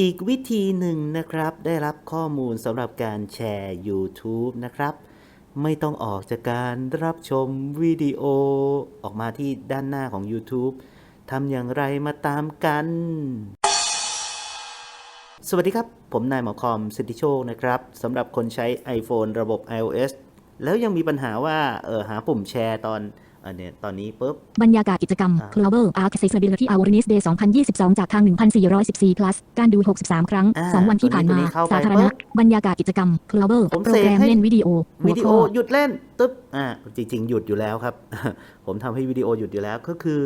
อีกวิธีหนึ่งนะครับ ได้รับข้อมูลสำหรับการแชร์ YouTube นะครับ ไม่ต้องออกจากการรับชมวิดีโอออกมาที่ด้านหน้าของ YouTube ทำอย่างไรมาตามกัน สวัสดีครับ ผมนายหมอคอมสิทธิโชคนะครับสำหรับคนใช้ iPhone ระบบ iOS แล้วยังมีปัญหาว่าเออหาปุ่มแชร์ตอน ออเนี่ยตอนนี้ปุ๊บบรรยากาศกิจกรรมอ่า Global Accessibility Awareness Day 2022 จากทาง 1,414 plus การดู 63 ครั้งอ่า2วันที่ผ่านตัวมานี้เข้าไปสาธารปุ๊ณะบบรรยากาศกิจกรรม Global ผมโปรเสกแกรมให้เล่นวิดีโอวิดีโอหัข้หยุดเล่นตึ๊บอ่าจริง ๆ หยุดอยู่แล้วครับ ผมทำให้วิดีโอหยุดอยู่แล้วก็คือ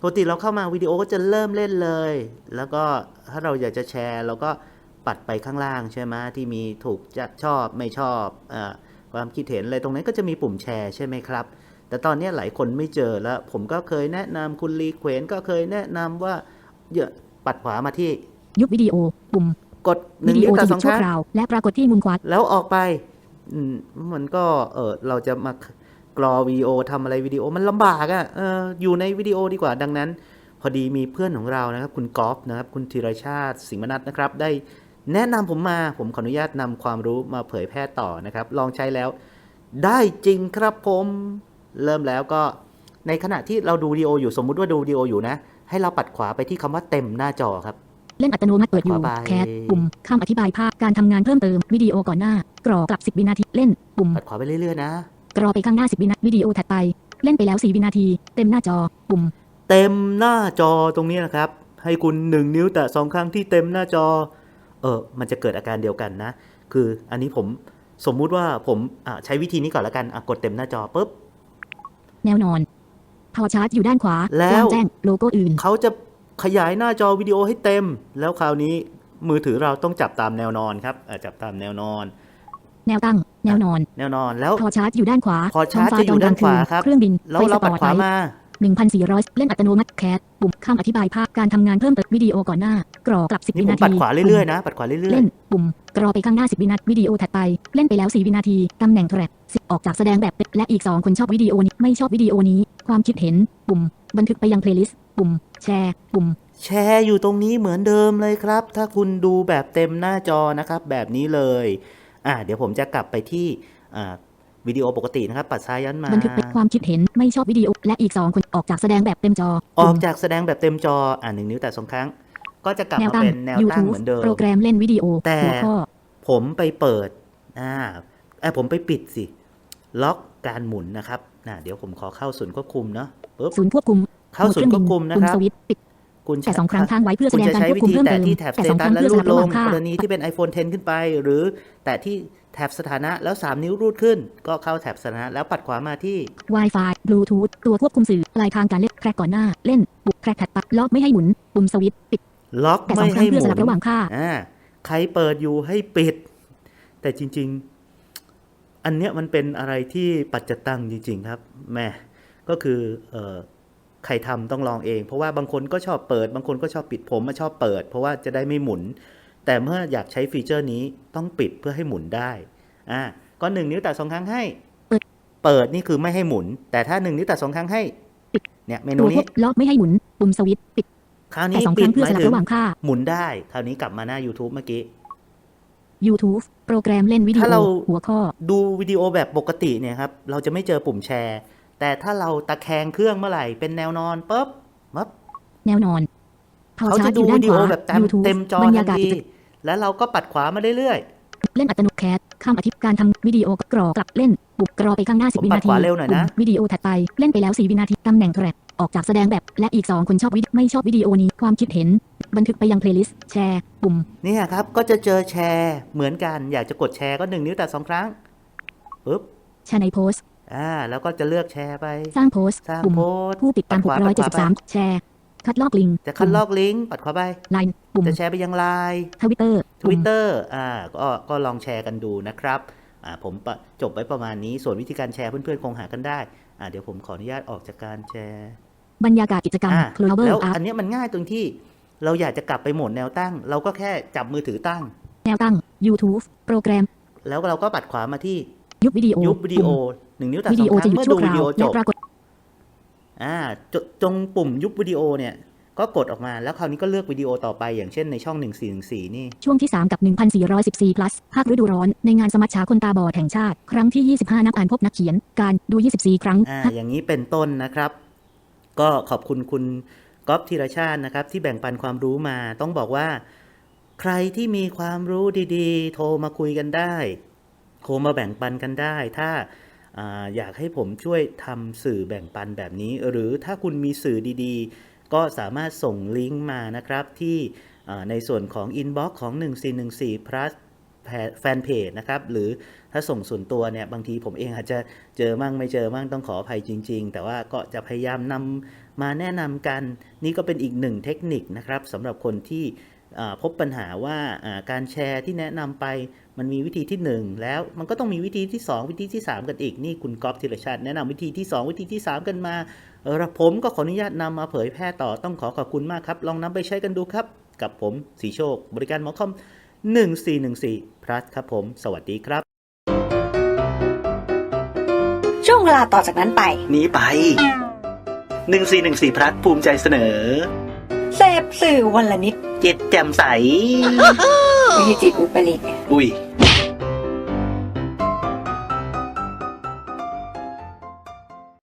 ปกติเราเข้ามาวิดีโอก็จะเริ่มเล่นเลย แล้วก็ถ้าเราอยากจะแชร์เราก็ปัดไปข้างล่างใช่ไหมที่มีถูกจะชอบไม่ชอบอาความคิดเห็นอะไรตรงนั้นก็จะมีปุ่มแชร์ใช่ไหมครับ แต่ตอนนี้หลายคนไม่เจอแล้ว ผมก็เคยแนะนำคุณรีเควนก็เคยแนะนำว่าอย่าปัดขวามาที่ ยุบวิดีโอปุ่มกดหนึ่วิงดีนิ้โอวแต่จะหสยุอดงชั่ควรั้งคราวและปรากฏที่มุมขวาแล้วออกไปอืมมันก็เออเราจะมากรอวิดีโอทำอะไรวิดีโอมันลำบากอะ่ะเอออยู่ในวิดีโอดีกว่าดังนั้น พอดีมีเพื่อนของเรานะครับ คุณกอล์ฟนะครับ คุณธีรชาติสิงห์มนัทนะครับ ได้แนะนำผมมาผมขออนุญาตนำความรู้มาเผยแพร่ต่อนะครับ ลองใช้แล้ว ได้จริงครับผม เริ่มแล้วก็ในขณะที่เราดูวิดีโออยู่สมมุติว่าดูวิดีโออยู่นะ ให้เราปัดขวาไปที่คำว่าเต็มหน้าจอครับ เล่นอัตโนมัติเปิดอยู่ขวาไปแคสปุ่มคำอธิบายภาพการทำงานเพิ่มเติมวิดีโอก่อนหน้า กรอกลับ 10 วินาทีเล่นปุ่มปัดขวาไปเรื่อยๆนะ กรอไปข้างหน้า 10 วินาทีวิดีโอถัดไป เล่นไปแล้ว 4 วินาที เต็มหน้าจอปุ่ม เต็มหน้าจอตรงนี้นะครับ ให้คุณหนึ่งนิ้วแตะสองครั้งที่เต็มหน้าจอเออมันจะเกิดอาการเดียวกันนะ คืออันนี้ผมสมมุติว่าผมอะใช้วิธีนี้ก่อนละกันอะกดเต็มหน้าจอปุ๊บ แนวนอนพอชาร์จอยู่ด้านขวาแล้วงแจ้งโลโก้อื่น เขาจะขยายหน้าจอวิดีโอให้เต็ม แล้วคราวนี้มือถือเราต้องจับตามแนวนอนครับอะจับตามแนวนอน แนวตั้ง แนวนอน แนวนอนแล้วพอชาร์จอยู่ด้านขวาพอชาร์จท้งฟ้จะอยู่ด้านขวาตกลงครับเครื่องบินแล้วไฟสเราปปัอดร์ตขวาไลท์มา 1,400 เล่นอัตโนมัติแคสปุ่มคำอธิบายภาพการทำงานเพิ่มเติมวิดีโอก่อนหน้า กรอกลับ 10นี่วิผมนาทีปัดขวาเรื่อยๆนะปัดขวาเรื่อยเล่นปุ่มกรอไปข้างหน้า 10 วินาทีวิดีโอถัดไป เล่นไปแล้ว 4 วินาทีตำแหน่งแทร็ก10ออกจากแสดงแบบเป็นและอีก 2 คนชอบวิดีโอนี้ไม่ชอบวิดีโอนี้ ความคิดเห็น ปุ่ม บันทึกไปยังเพลย์ลิสต์ปุ่ม แชร์ ปุ่มๆแชร์อยู่ตรงนี้เหมือนเดิมเลยครับ ถ้าคุณดูแบบเต็มหน้าจอนะครับ แบบนี้เลย อะเดี๋ยวผมจะกลับไปที่อ่า วิดีโอปกตินะครับ ปัดซ้ายย้อนมาบันทึกเป็นความคิดเห็นไม่ชอบวิดีโอ และอีก2คนออกจากแสดงแบบเต็มจอ ออปุ่กมจากแสดงแบบเต็มจออ่าหนึ่งนิ้วแต่สองครั้ง ก็จะกลับแนวมาตั้งเป็นแนวตั้ง YouTube เหมือนเดิมโปรแกรมเล่นวิดีโอแต่หัวข้อผมไปเปิดอ่าไอยผมไปปิดสิ ล็อกการหมุนนะครับน่ะเดี๋ยวผมขอเข้าศูนย์ควบคุมเนาะปุ๊บศูนย์ควบคุม เข้าศูนย์ควบคุมนะปุ่คมรับสวิตช์ปิดคุณแต่สองครั้งค้างไว้เพื่อแสคุณดงจะการใช้ควบวิคุมธีเพิ่มแตะเติมที่แท็บแต่สสเตองตัคสรั้งแล้วเพื่อสรูลัดบลระหว่างงค่ากรณีที่เป็น iPhone 10 ขึ้นไป หรือแตะที่ แท็บสถานะแล้ว 3 นิ้วรูดขึ้น ก็เข้าแท็บสถานะแล้วปัดขวามาที่ Wi-Fi Bluetooth ตัวควบคุมสื่อปลายทางการเล่นแทร็กก่อนหน้า เล่นบุกแทร็กถัดไปล็อกไม่ให้หมุนปุ่มสวิตช์ปิดล็อกแต่สอไม่งครั้ให้งเพื่อหสมุลับนระหว่างค่าอ่าใครเปิดอยู่ให้ปิด แต่จริง ๆ อันเนี้ยมันเป็นอะไรที่ปัจจตังจริง ๆ ครับแหม่ก็คือเอ่อใครทำต้องลองเอง เพราะว่าบางคนก็ชอบเปิด บางคนก็ชอบปิดผมมาชอบเปิด เพราะว่าจะได้ไม่หมุน แต่เมื่ออยากใช้ฟีเจอร์นี้ต้องปิดเพื่อให้หมุนได้ อ่า ก็หนึ่งนิ้วแต่สองครั้งให้เปิดเปิดนี่คือไม่ให้หมุน แต่ถ้าหนึ่งนิ้วแต่สองครั้งให้ปิดเนี่ยเมนูตัวควนี้บล็อกไม่ให้หมุน ปุ่มสวิตช์ปิด คราวแต่นี้สองคปิรั้ดงเพื่อหมาสยลับถึงระหว่างค่า หมุนได้ คราวนี้กลับมาหน้า YouTube เมื่อกี้ YouTube โปรแกรมเล่นวิดีถ้าโอเราหัวข้อ ดูวิดีโอแบบปกติเนี่ยครับ เราจะไม่เจอปุ่มแชร์ แต่ถ้าเราตะแคงเครื่องเมื่อไหร่ เป็นแนวนอนปุ๊บปั๊บ แนวนอนพอเขาชาจะร์จอดูยู่ด้านวิดีขโอวาแบบเต็ม YouTube เต็มจอบรรทัยานกาศทีกิจ แล้วเราก็ปัดขวามาเรื่อยเล่นอัตโนมัติแคสคำอธิบายการทำวิดีโอกรอกลับเล่นบุกกรอไปข้างหน้าผม10 วิปัดนาทีขวาเร็วหน่อยนะปุ่มวิดีโอถัดไปเล่นไปแล้ว 4 วินาทีตำแหน่งแทร็กออกจากแสดงแบบและอีก 2 คนชอบวิดีไม่ชอบวิดีโอนี้ความคิดเห็น บันทึกไปยังเพลย์ลิสต์แชร์ปุ่มๆเนี่ยครับ ก็จะเจอแชร์เหมือนกันอยากจะกดแชร์ก็หนึ่งนิ้วแต่สองครั้งปุ๊บแชร์ในโพสต์อ่าแล้วก็จะเลือกแชร์ไป สร้างโพสต์สร้างปุ่มโพสต์ผู้ติดตามปัดขวาปัดขวาไป673 แชร์ คัดลอกลิงก์จะคัดลอกลิงก์ปัดขวาไปไลน์ปุ่มจะแชร์ไปยังไลน์ทวิตเตอร์ทวิตเตอร์อ่าก็ก็ลองแชร์กันดูนะครับอ่าผมปะจบไว้ประมาณนี้ส่วนวิธีการแชร์เพื่อนๆคงหากันได้อ่าเดี๋ยวผมขออนุญาตออกจากการแชร์บรรยากาศกิจกรรมอ่า Global แล้ว Art อันเนี้ยมันง่ายตรงที่เราอยากจะกลับไปโหมดแนวตั้ง เราก็แค่จับมือถือตั้ง แนวตั้ง YouTube โปรแกรม แล้วเราก็ปัดขวามาที่ยุบวิดีโอยุบวิดีโอปุ่มหนึ่งนิ้วแต่วิสอดีงโอครั้จะงหยุดเมื่อชั่ดูวควิราดีวโอจและบปรากฏ อ่าจจงปุ่มยุบวิดีโอเนี่ย ก็กดออกมาแล้วคราวนี้ก็เลือกวิดีโอต่อไปอย่างเช่นในช่อง 1414 นี่ ช่วงที่ 3 กับ 1,414 plus ภาคฤดูร้อน ในงานสมัชชาคนตาบอดแห่งชาติ ครั้งที่ 25 นักอ่านพบนักเขียน การดู 24 ครั้ง อ่า อย่างนี้เป็นต้นนะครับ ก็ขอบคุณคุณก๊อฟธีรชาตินะครับ ที่แบ่งปันความรู้มา ต้องบอกว่า ใครที่มีความรู้ดีๆ โทรมาคุยกันได้ โทรมาแบ่งปันกันได้ ถ้า อยากให้ผมช่วยทำสื่อแบ่งปันแบบนี้ หรือถ้าคุณมีสื่อดีๆ ก็สามารถส่งลิงก์มานะครับ ที่ในส่วนของ Inbox ของ 1414 plus แฟนเพจนะครับ หรือถ้าส่งส่วนตัวเนี่ย บางทีผมเองอาจจะเจอมั่งไม่เจอมั่งต้องขออภัยจริง ๆ แต่ว่าก็จะพยายามนำมาแนะนำกัน นี่ก็เป็นอีกหนึ่งเทคนิคนะครับสำหรับคนที่ พบปัญหาว่าอ่าการแชร์ที่แนะนำไปมันมีวิธีที่ 1 แล้วมันก็ต้องมีวิธีที่ 2 วิธีที่ 3 กันอีกนี่คุณก๊อฟธีรชาติแนะนำวิธีที่ 2 วิธีที่ 3 กันมาเออผมก็ขออนุญาตนำมาเผยแพร่ต่อต้องขอขอบคุณมากครับ ลองนำไปใช้กันดูครับ กับผมสีโชค บริการหมอคอม 1414 plus ครับผม สวัสดีครับ ช่วงเวลาต่อจากนั้นไป นี้ไป 1414 plus ภูมิใจเสนอเสพสื่อวันละนิดเจ็ดแจ่มใส วิธีจิตอุปริต อุ้ย